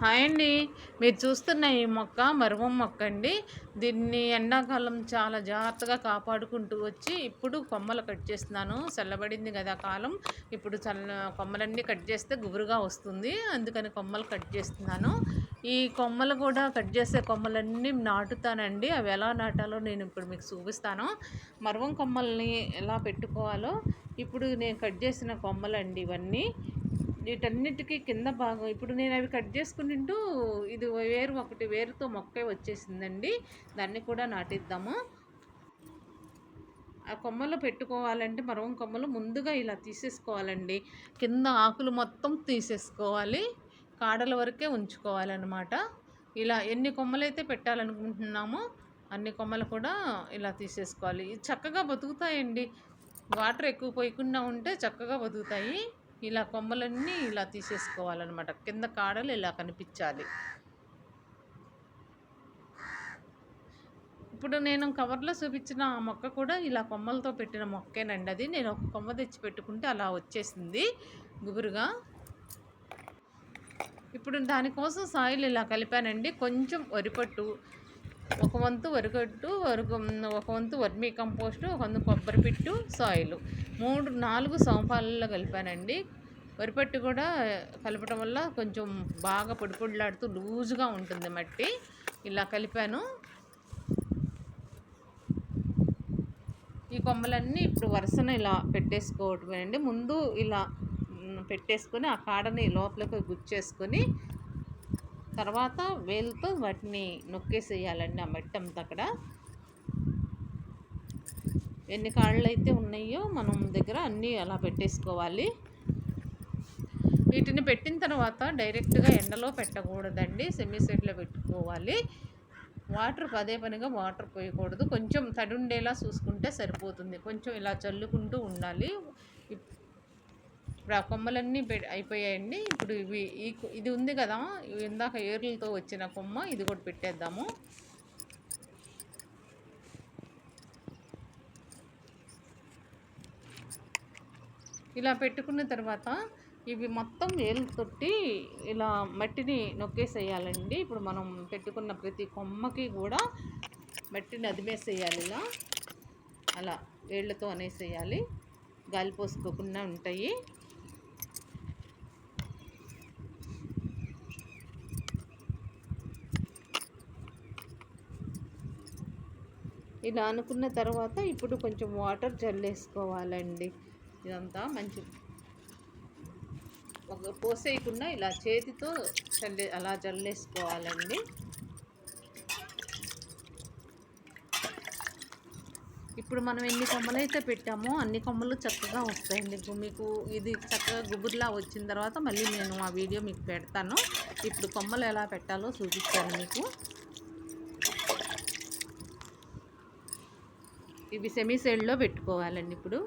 Hi అండి. మీరు చూస్తున్న ఈ మొక్క మరువం మొక్క అండి. దీన్ని ఎండాకాలం చాలా జాగ్రత్తగా కాపాడుకుంటూ వచ్చి ఇప్పుడు కొమ్మలు కట్ చేస్తున్నాను. చల్లబడింది కదా కాలం. ఇప్పుడు చల్ల కొమ్మలన్నీ కట్ చేస్తే గుబురుగా వస్తుంది. అందుకని కొమ్మలు కట్ చేస్తున్నాను. ఈ కొమ్మలు కూడా కట్ చేసే కొమ్మలన్నీ నాటుతానండి. అవి ఎలా నాటాలో నేను ఇప్పుడు మీకు చూపిస్తాను. మరువం కొమ్మల్ని ఎలా పెట్టుకోవాలో ఇప్పుడు నేను కట్ చేసిన కొమ్మలండి ఇవన్నీ. వీటన్నిటికీ కింద భాగం. ఇప్పుడు నేను అవి కట్ చేసుకుంటుంటూ ఇది వేరు ఒకటి వేరుతో మొక్క వచ్చేసిందండి. దాన్ని కూడా నాటిద్దాము. ఆ కొమ్మలు పెట్టుకోవాలంటే మరవం కొమ్మలు ముందుగా ఇలా తీసేసుకోవాలండి. కింద ఆకులు మొత్తం తీసేసుకోవాలి. కాడల వరకే ఉంచుకోవాలన్నమాట. ఇలా ఎన్ని కొమ్మలైతే పెట్టాలనుకుంటున్నామో అన్ని కొమ్మలు కూడా ఇలా తీసేసుకోవాలి. చక్కగా బతుకుతాయండి. వాటర్ ఎక్కువ పోయకుండా ఉంటే చక్కగా బతుకుతాయి. ఇలా కొమ్మలన్నీ ఇలా తీసేసుకోవాలన్నమాట. కింద కాడలు ఇలా కనిపించాలి. ఇప్పుడు నేను కవర్లో చూపించిన ఆ మొక్క కూడా ఇలా కొమ్మలతో పెట్టిన మొక్కేనండి అది. నేను ఒక కొమ్మ తెచ్చి పెట్టుకుంటే అలా వచ్చేసింది గుబురుగా. ఇప్పుడు దానికోసం సాయిల్ ఇలా కలిపానండి. కొంచెం వరిపట్టు ఒక వంతు వరిగట్టు వరకు ఒక వంతు వర్మీ కంపోస్టు ఒక వంతు కొబ్బరి పిట్టు సాయిల్. మూడు నాలుగు సంపాలలో కలిపానండి. వరిపట్టు కూడా కలపడం వల్ల కొంచెం బాగా పొడి పొడిలాడుతూ లూజుగా ఉంటుంది మట్టి. ఇలా కలిపాను. ఈ కొమ్మలన్నీ ఇప్పుడు వరుసన ఇలా పెట్టేసుకోవటమేనండి. ముందు ఇలా పెట్టేసుకొని ఆ కాడని లోపలికి గుచ్చేసుకొని తర్వాత వేలుతో వాటిని నొక్కేసేయాలండి ఆ మట్టి అంతా అక్కడ. ఎన్ని కాళ్ళు అయితే ఉన్నాయో మనం దగ్గర అన్నీ అలా పెట్టేసుకోవాలి. వీటిని పెట్టిన తర్వాత డైరెక్ట్గా ఎండలో పెట్టకూడదండి సెమీ సెట్లో పెట్టుకోవాలి. వాటర్ పదే పనిగా వాటర్ పోయకూడదు. కొంచెం తడి ఉండేలా చూసుకుంటే సరిపోతుంది. కొంచెం ఇలా చల్లుకుంటూ ఉండాలి. ఇప్పుడు ఆ కొమ్మలన్నీ అయిపోయాయండి. ఇప్పుడు ఇవి ఈ ఇది ఉంది కదా ఇందాక ఏర్లతో వచ్చిన కొమ్మ ఇది కూడా పెట్టేద్దాము. ఇలా పెట్టుకున్న తర్వాత ఇవి మొత్తం తొట్టి ఇలా మట్టిని నొక్కేసేయాలండి. ఇప్పుడు మనం పెట్టుకున్న ప్రతి కొమ్మకి కూడా మట్టిని అదిమేసేయాలి ఇలా. అలా వేళ్ళతో అనేసేయాలి. గాలి పోసుకోకుండా ఉంటాయి. ఇలా అనుకున్న తర్వాత ఇప్పుడు కొంచెం వాటర్ జల్లేసుకోవాలండి ఇదంతా మంచి ఒక పోసేయకుండా ఇలా చేతితో చల్లే అలా జల్లేసుకోవాలండి ఇప్పుడు మనం ఎన్ని కొమ్మలు అయితే పెట్టామో అన్ని కొమ్మలు చక్కగా వస్తాయండి. మీకు ఇది చక్కగా గుబుర్లా వచ్చిన తర్వాత మళ్ళీ నేను ఆ వీడియో మీకు పెడతాను. ఇప్పుడు కొమ్మలు ఎలా పెట్టాలో చూపిస్తాను మీకు. ఇవి సెమీ సైడ్లో పెట్టుకోవాలండి ఇప్పుడు.